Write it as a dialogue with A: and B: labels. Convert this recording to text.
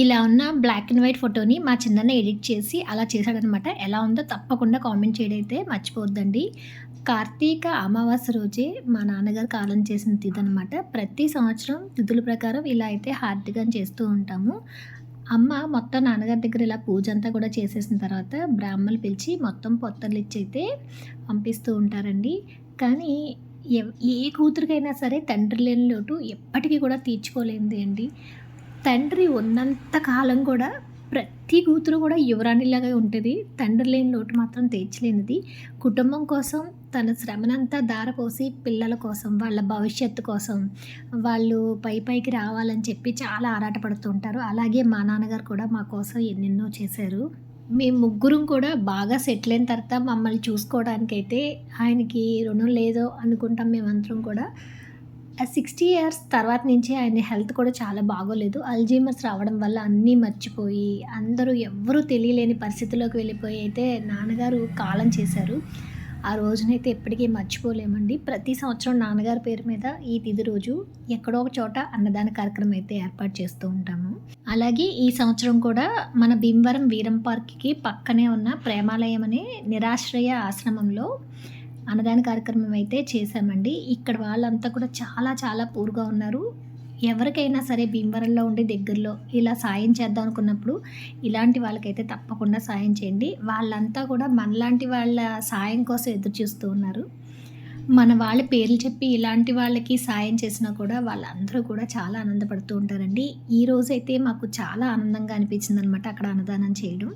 A: ఇలా ఉన్న black and white ఫోటోని మా చిన్న ఎడిట్ చేసి అలా చేశాడనమాట. ఎలా ఉందో తప్పకుండా కామెంట్ చేయడైతే అయితే మర్చిపోవద్దండి. కార్తీక అమావాస్య రోజే మా నాన్నగారు కాలం చేసిన తిథి అనమాట ప్రతి సంవత్సరం తిథుల ప్రకారం ఇలా అయితే హార్దిగా చేస్తూ ఉంటాము. అమ్మ మొత్తం నాన్నగారి దగ్గర ఇలా పూజ అంతా కూడా చేసేసిన తర్వాత బ్రాహ్మలు పిలిచి మొత్తం పొత్తలు ఇచ్చి అయితే పంపిస్తూ ఉంటారండి. కానీ ఎవ్- ఏ కూతురికైనా సరే తండ్రి లేని లోటు ఎప్పటికీ కూడా తీర్చుకోలేనిది అండి. తండ్రి ఉన్నంత కాలం కూడా ప్రతి కూతురు కూడా యువరాణిలాగా ఉంటుంది. తండ్రి లేని లోటు మాత్రం తీర్చలేనిది. కుటుంబం కోసం తన శ్రమనంతా దారపోసి పిల్లల కోసం వాళ్ళ భవిష్యత్తు కోసం వాళ్ళు పై పైకి రావాలని చెప్పి చాలా ఆరాటపడుతూ ఉంటారు. అలాగే మా నాన్నగారు కూడా మా కోసం ఎన్నెన్నో చేశారు. మేము ముగ్గురం కూడా బాగా సెటిల్ అయిన తర్వాత మమ్మల్ని చూసుకోవడానికైతే ఆయనకి రుణం లేదో అనుకుంటాం మేమందరం కూడా. సిక్స్టీ ఇయర్స్ తర్వాత నుంచి ఆయన హెల్త్ కూడా చాలా బాగోలేదు. అల్జీమర్స్ రావడం వల్ల అన్నీ మర్చిపోయి అందరూ ఎవ్వరూ తెలియలేని పరిస్థితిలోకి వెళ్ళిపోయి అయితే నాన్నగారు కాలం చేశారు. ఆ రోజునైతే ఎప్పటికీ మర్చిపోలేమండి. ప్రతి సంవత్సరం నాన్నగారి పేరు మీద ఈ తిది రోజు ఎక్కడో ఒక చోట అన్నదాన కార్యక్రమం అయితే ఏర్పాటు చేస్తూ ఉంటాము. అలాగే ఈ సంవత్సరం కూడా మన భీమవరం వీరం పార్క్కి పక్కనే ఉన్న ప్రేమాలయం అనే నిరాశ్రయ ఆశ్రమంలో అన్నదాన కార్యక్రమం అయితే చేశామండి. ఇక్కడ వాళ్ళంతా కూడా చాలా చాలా పూర్గా ఉన్నారు. ఎవరికైనా సరే భీమవరంలో ఉండే దగ్గరలో ఇలా సాయం చేద్దాం అనుకున్నప్పుడు ఇలాంటి వాళ్ళకైతే తప్పకుండా సాయం చేయండి. వాళ్ళంతా కూడా మనలాంటి వాళ్ళ సాయం కోసం ఎదురు చూస్తూ ఉన్నారు. మన వాళ్ళ పేర్లు చెప్పి ఇలాంటి వాళ్ళకి సాయం చేసినా కూడా వాళ్ళందరూ కూడా చాలా ఆనందపడుతూ ఉంటారండి. ఈ రోజైతే మాకు చాలా ఆనందంగా అనిపించింది అనమాట అక్కడ అన్నదానం చేయడం.